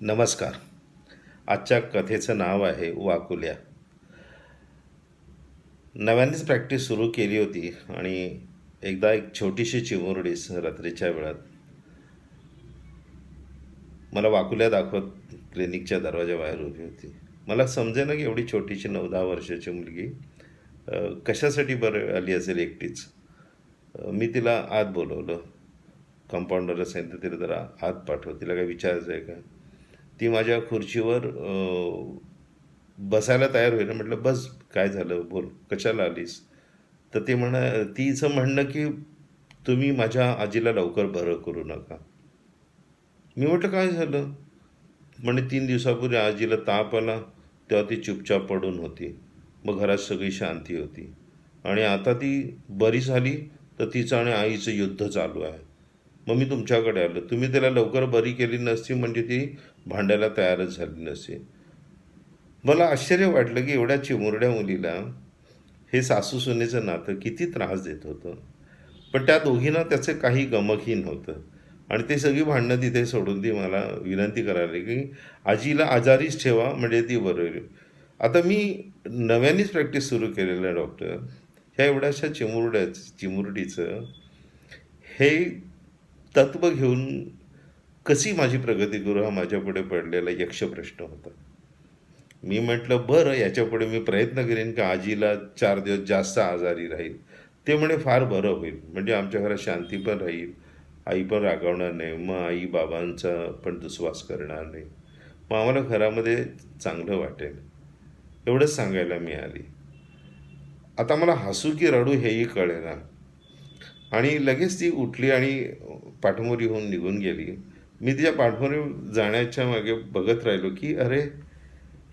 नमस्कार. आजच्या कथेचं नाव आहे वाकुल्या. नव्यानेच प्रॅक्टिस सुरू केली होती आणि एकदा एक छोटीशी चिमुरडीस रात्रीच्या वेळात मला वाकुल्या दाखवत क्लिनिकच्या दरवाजाबाहेर उभी होती. मला समजे ना की एवढी छोटीशी नऊ दहा वर्षाची मुलगी कशासाठी बरं आली असेल एकटीच? मी तिला आत बोलवलं. कंपाऊंडरला सांगितलं तिला जरा आत पाठव. तिला काही विचारायचं आहे का? ती माझ्या खुर्चीवर बसायला तयार होईल. म्हटलं बस काय झालं? बोल कशाला आलीस? तर ते म्हणा तिचं म्हणणं की तुम्ही माझ्या आजीला लवकर बरं करू नका. मी म्हटलं काय झालं? म्हणे तीन दिवसापूर्वी आजीला ताप आला तेव्हा ती चुपचाप पडून होती. मग घरात सगळी शांती होती. आणि आता ती बरी झाली तर तिचं आणि आईचं युद्ध चालू आहे. मग मी तुमच्याकडे आलो. तुम्ही त्याला लवकर बरी केली नसती म्हणजे ती भांडायला तयारच झाली नसती. मला आश्चर्य वाटलं की एवढ्या चिमुरड्या मुलीला हे सासू सुनेचं नातं किती त्रास देत होतं. पण त्या दोघींना त्याचं काही गमकही नव्हतं आणि ते सगळी भांडणं तिथे सोडून ती मला विनंती करायला की आजीला आजारीच ठेवा म्हणजे ती बरं होईल. आता मी नव्यानेच प्रॅक्टिस सुरू केलेलं आहे डॉक्टर ह्या एवढ्याशा चिमुरड्याच चिमुरडीचं हे तत्व घेऊन कशी माझी प्रगती करू हा माझ्यापुढे पडलेला यक्ष प्रश्न होता. मी म्हटलं बरं याच्यापुढे मी प्रयत्न करेन की आजीला चार दिवस जास्त आजारी राहील? ते म्हणे फार बरं होईल. म्हणजे आमच्या घरात शांती पण राहील. आई पण रागवणार नाही. मग आई बाबांचा पण दुस्वास करणार नाही. मग आम्हाला घरामध्ये चांगलं वाटेल एवढंच सांगायला मी आली. आता मला हसू की रडू हेही कळेना. आणि लगेच ती उठली आणि पाठमोरी होऊन निघून गेली. मी तिच्या पाठमोरी जाण्याच्या मागे बघत राहिलो की अरे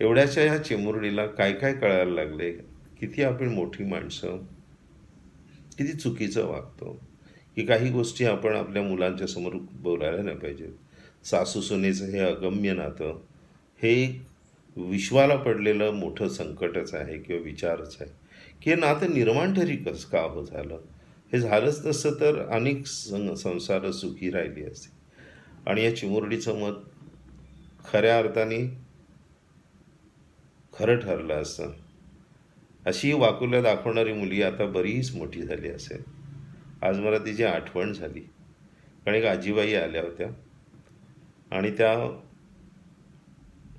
एवढ्याशा ह्या चिमुरडीला काय काय कळायला लागले? किती आपण मोठी माणसं? किती चुकीचं वागतो? की काही गोष्टी आपण आपल्या मुलांच्या समोर बोलायला नाही पाहिजेत. सासू सुनेचं हे अगम्य नातं हे एक विश्वाला पडलेलं मोठं संकटच आहे किंवा विचारच आहे. की हे नातं निर्माण तरी कसं का हो झालं? हे झालंच नसतं तर अनेक सं संसार सुखी राहिली असते. आणि या चिमुरडीचं मत खऱ्या अर्थाने खरं ठरलं असतं. अशी वाकुल्या दाखवणारी मुली आता बरीच मोठी झाली असेल. आज मला तिची आठवण झाली. कारण एक आजीबाई आल्या होत्या. आणि त्या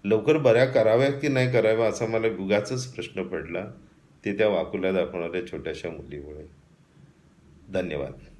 लवकर बऱ्या कराव्या की नाही कराव्या असा मला गुगाचाच प्रश्न पडला. ते त्या वाकुल्या दाखवणाऱ्या छोट्याशा मुलीमुळे. धन्यवाद.